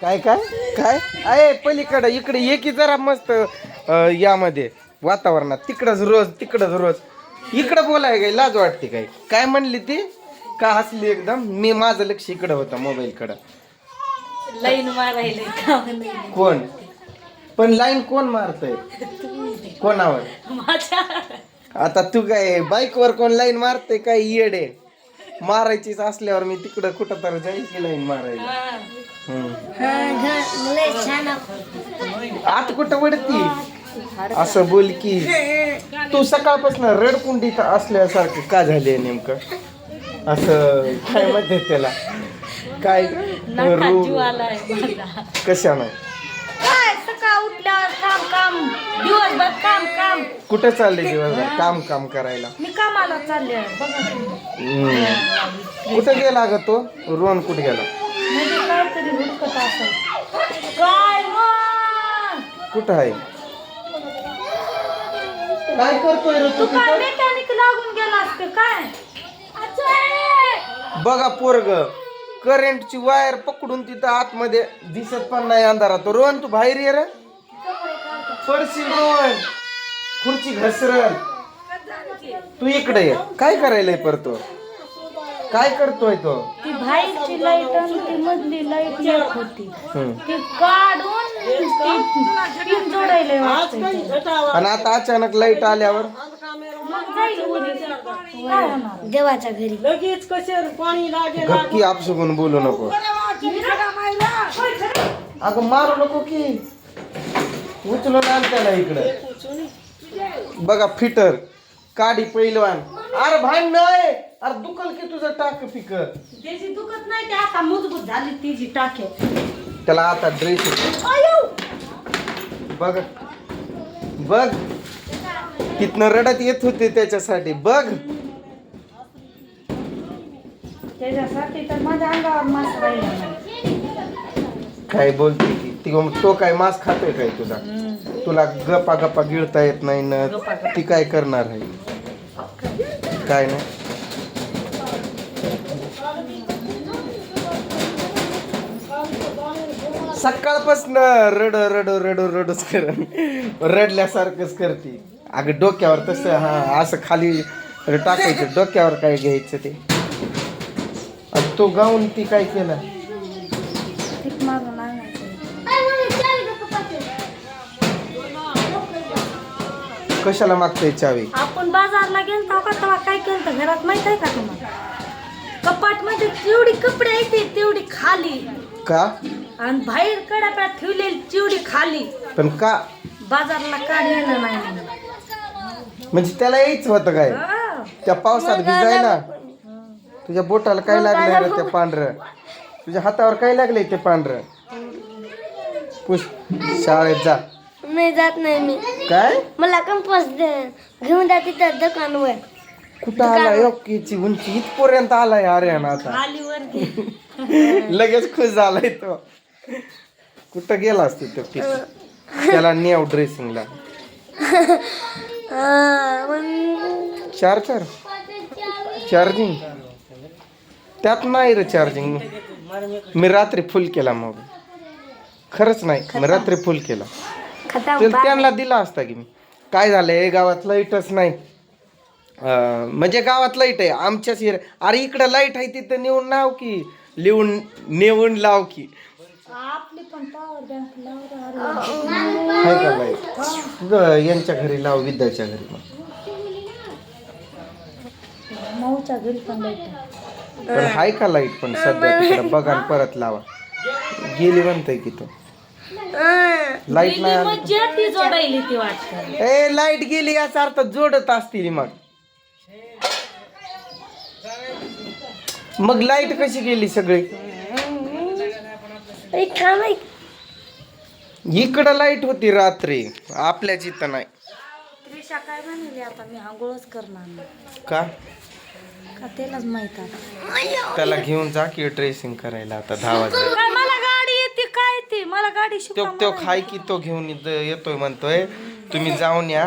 काय काय? काय? आहे पलीकडं इकडे ये की जरा मस्त अं, यामध्ये वातावरणात. तिकडंच रोज तिकडंच रोज. इकडं बोलाय काय लाज वाटते काय काय म्हणली ती? का हसली एकदम? मी माझं लक्ष इकडं होतं मोबाईलकडं. लाईन मारायला काम नाही. कोण? पण लाईन कोण मारतय? कोणावर? माझ्या. आता तू काय बाईकवर कोण लाईन मारते काय येडे? मारायचीच असल्यावर मी तिकडं कुठं तर जाईल की लाईन मारायला. आत कुठं वडती? असं बोल की. तू सकाळपासून रडकुंडीत असल्यासारखं का झाले नेमकं? असं काय म्हणते त्याला? काय? नाका जीव रू- आलाय माझा कशानं काय सकाळ उठल्यावर काम काम दिवसभर काम काम. कुठं चालले दिवसभर? काम काम करायला? मी कामाला चालले. बघा तुम्ही. हम्म. कुठं गेला ग तो? रोहन कुठं गेला? म्हणजे काहीतरी हुडकत असेल. काय मग कुठं आहे? काय करतोय रे तू तू काय तिथं? मेकॅनिक लागून गेला असतं काय? बघा पोरग करंटची वायर पकडून तिथं आतमध्ये दिसत पण नाही अंधारात. रोहन तू बाहेर ये रे. पडशील रोहन. खुर्ची घसरल तू इकडे ये. काय करायलाय परतो काय करतोय तो? ती बाहेरची लाइट आणि ती मधली लाइट एक होती. हम्म. ती काढून ती पिन जोडायला वाटतंय ते. आणि आता अचानक लाइट आल्यावर? मग जाईल उद्या. काय होणार? देवाच्या घरी. गप्की आपसुकून बोलू नको. अगं मारू नको की. उचलून आण त्याला इकडं. बघा फिटर काडी पैलवान. अरे भांड नाही अरे दुखल की तुझं टाक पिक त्याची दुखत नाही ते आता मजबूत झाली तिची टाके त्याला आता ड्रेस बघ. बघ. तिथनं रडत येत होते त्याच्यासाठी. बघ. त्याच्यासाठी तर माझ्या अंगावर मास काय बोलते? ती मग तो काय मांस खातोय काय तुला तुला गप्पा गप्पा गिळता येत नाही ना? ती काय करणार आहे? काय नाही. सकाळपासून रड रड रड रडच कर रडल्यासारखंच करते. अगं डोक्यावर तसं हा असं खाली टाकायचं. डोक्यावर काय घ्यायचं ते? तो गाऊन ती काय केलं? कशाला मागताय चावी? आपण बाजारला गेलतो का? तेव्हा काय केलं घरात माहीत आहे का तुम्हाला? कपाटमध्ये जेवढी कपडे येते तेवढी खाली. का? आणि बाहेर कडाप्यात ठेवलेली चिवडी खाली. पण का? बाजारला का नेलं नाही म्हणून. म्हणजे त्याला यायचं होतं काय? हा. त्या पावसात भिजायला? तुझ्या बोटाला काय लागलंय रे ते पांढरं? तुझ्या हातावर काय लागलंय ते पांढरं? पुष शाळेत जा. नाही जात नाही मी. काय? मला कंपास दे. घेऊन जा तिथं दुकानवर. कुठं आला योग्यची उंची इथपर्यंत आलाय अरे ना आता. लगेच खुश झालाय तो. कुठं गेलास तिथं ठीक त्याला नेव ड्रेसिंगला चार्जर? चार्जिंग? त्यात नाही रे चार्जिंग. मी रात्री फुल केला मग. खरंच नाही. मी रात्री फुल केला. तर त्यांना दिला असता की मी. काय झालंय गावात लाईटच नाही. अं, म्हणजे गावात लाइट आहे आमच्याच हिर अरे इकडं लाइट आहे तिथं नेऊन लाव की. लिहून नेऊन लाव की. आहे का लाइट यांच्या घरी लाव विद्याच्या घरी मग. मऊच्या घरी पण लाइट आहे. पण हाय का लाइट पण सध्या? तिकडं बघा आणि परत लावा. गेली म्हणतंय की तो. लाइट नाही आली. मग ती जोडायली ती वाटतं. ए लाइट गेली याचा अर्थ जोडत असतील मग. मग लाइट कशी गेली सगळी? इकडं लाइट होती रात्री. आपल्याच इथं नाही. त्रिशा काय म्हणली आता? मी आंघोळच करणार नाही. का? का त्यालाच माहीत आता त्याला घेऊन जा की ड्रेसिंग करायला आता दहा वाजले. काय मला गाडी तो शिकवा तो खाय की तो घेऊन इथं येतोय म्हणतोय. तुम्ही जाऊन या.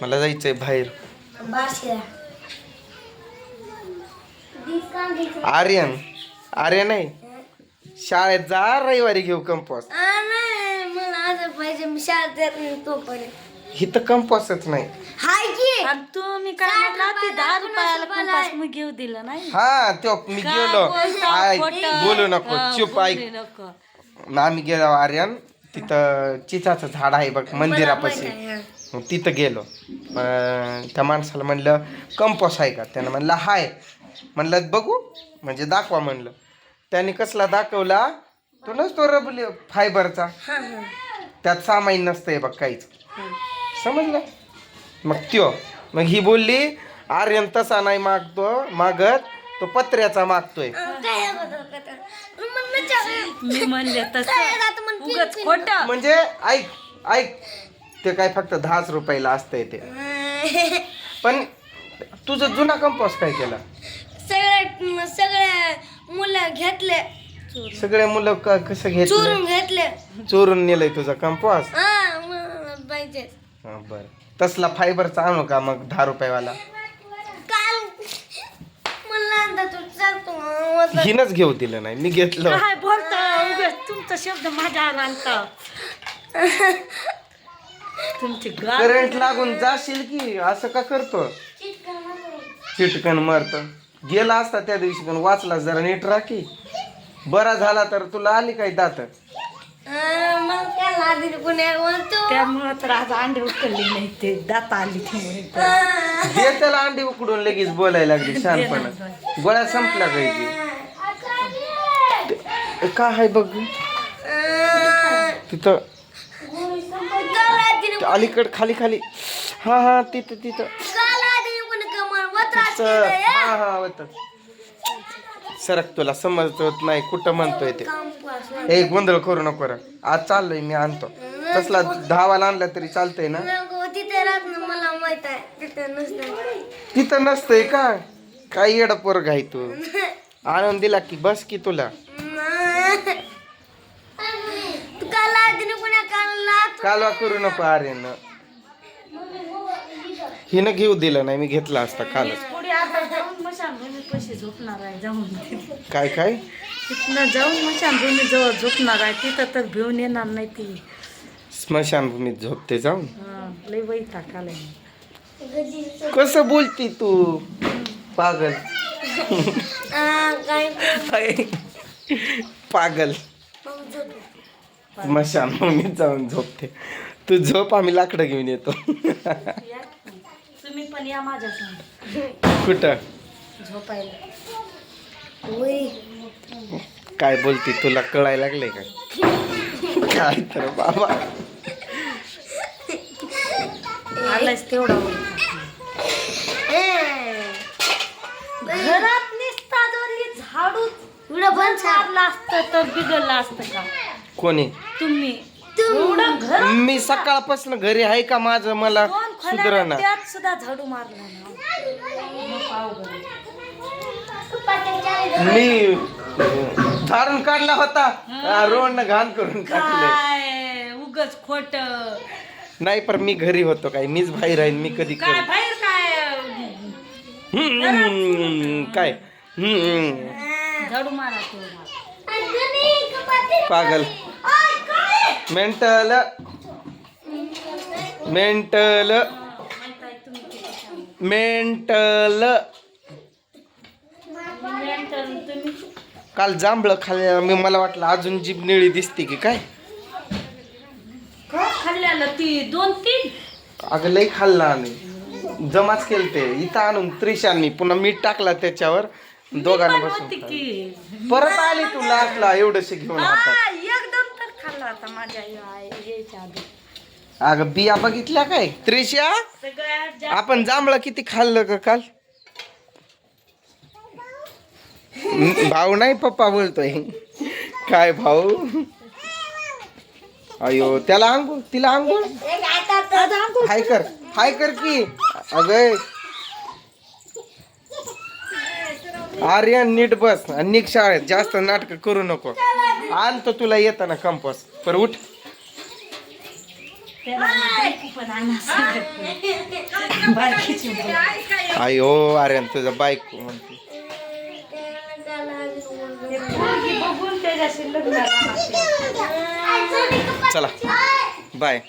मला जायचंय बाहेर. आर्यन. आर्यन आहे. शाळेत जा रविवारी घेऊ कंपॉस नाही मला आज पाहिजे मी शाळेत येत नाही तोपर्यंत. इथं कंपॉसच नाही. हाय की? आणि तुम्ही काय ते दहा रुपयाला कंपास. मी घेऊ दिलं नाही? हा तो मी गेलो. बोलू नको चुप ऐक. नको. ना आम्ही गेलो आर्यन तिथं चिचाचं झाड आहे बघ मंदिरापाशी. मग तिथं गेलो. अं, त्या माणसाला म्हणलं कंपॉस आहे का? त्यानं म्हणलं हाय. म्हणलं बघू. म्हणजे दाखवा म्हणलं. त्याने कसला दाखवला? तो नसतो रबली फायबरचा. त्यात सामाईन नसतंय बघ काहीच. समजलं? मग त्यो. मग ही बोलली आर्यन तसा नाही मागतो मागत तो पत्र्याचा मागतोय. मी म्हणले तसं. उगच खोट. म्हणजे ऐक ऐक. ते काय फक्त दहाच रुपयाला असतंय ते. पण तुझं जुना कंपॉस काय केला? सगळे सगळे मुलं घेतले सगळे मुलं क- कसं घेतलं? चोरून घेतले चोरून नेलंय तुझा कंपॉस हा मला पाहिजे बर. तसला फायबरचा आणू का मग दहा रुपयावाला? तू हिनच घेऊ दिलं नाही मी घेतलं. काय बोलता? उगच तुमचा शब्द माझ्या आणता. तुमची गाल करंट लागून जाशील की असं का करतो? चिटकन मरत. गेला असता त्या दिवशी पण वाचला जरा नीट राखी. बरा झाला तर तुला आली काही दात? मग काय लादी पुण्या म्हणतो त्यामुळे तर आज अंडे उचलले नाही ते दात आली त्यामुळे दे त्याला अंडी उकडून लगेच बोलायला लागली शहाणपणा गोळ्या संपला पाहिजे काय आहे बघ? तिथं अलीकड खाली खाली. हा हा तिथं तिथं. हा हा होत सरक तुला समजत नाही कुठं म्हणतोय ते. एक गोंधळ करू नको आज चाललोय मी आणतो. तसला धावाला आणला तरी चालतंय ना ना? माहीत आहे तिथे नसतं. तिथं नसतंय का? काय येडा पोरग आहे तू. आणून दिला की बस की तुला. तू का लादीने पुण्या काढला कालवा करू नको आर्यन. हिनं घेऊ दिलं नाही मी घेतला असता कालच. पुढे आता जाऊन मशान पैसे झोपणार आहे जाऊन. काय काय? तिथनं जाऊन मशान जवळ झोपणार आहे तिथं तर घेऊन येणार नाही ती. स्मशानभूमीत झोपते जाऊन. हा, लय वैताग आलाय. कसं बोलती तू? पागल. काय पागल स्मशानभूमीत जाऊन झोपते. तू झोप आम्ही लाकडं घेऊन येतो. तुम्ही पण या माझ्या कुठं? झोपायला. काय बोलती? तुला कळायला लागले का? काय तर बाबा. तेवढा वैताग. घरात निसता जरी झाडू बंद कर. मारलं असतं तर बिघडलं असतं का? कोणी? तुम्ही. एवढं घर मी सकाळपासून घरी आहे का माझं? मला दोन सुधरणा खोल्या त्यात सुद्धा झाडू मारला ना मग अवघड आहे. मी झाडून काढला होता. रोड घाण करून टाकले काय? उगच खोट. नाही पण मी घरी होतो काय. मीच बाहेर आहे मी कधी काय बाहेर काय? हम्म, काय? हम्म, झाडू मारा तेवढा पागल. मेंटल. मेंटल. मेंटल. तुम्ही? काल जांभळं खाल्ल्या मी मला वाटलं अजून जीभ निळी दिसते की काय? खाल्ल्याला ती दोन तीन? अगं लई खाल्ला आम्ही. जमाच केलते इथं आणून त्रिशांनी पुन्हा मीठ टाकला त्याच्यावर दोघांना बसून होती. की परत आली तू लाटला एवढंशे घेऊन हातात. हा, एकदम तर खाल्ला आता माझ्या या- यायच्या आधी. अगं बिया बघितल्या काय? त्रिशा? सगळ्यात जास्त आपण जांभळं किती खाल्लं का काल? भाऊ नाही पप्पा बोलतोय. काय भाऊ? अयो त्याला आंघोळ तिला आंघोळ? हाय कर हाय कर की. अगं आर्यन नीट बस. आणि निघ शाळेत जास्त नाटक करू नको. आणतो तुला येताना कंपस. पर उठ. अयो आर्यन तुझं बाईक म्हणते. चला. बाय.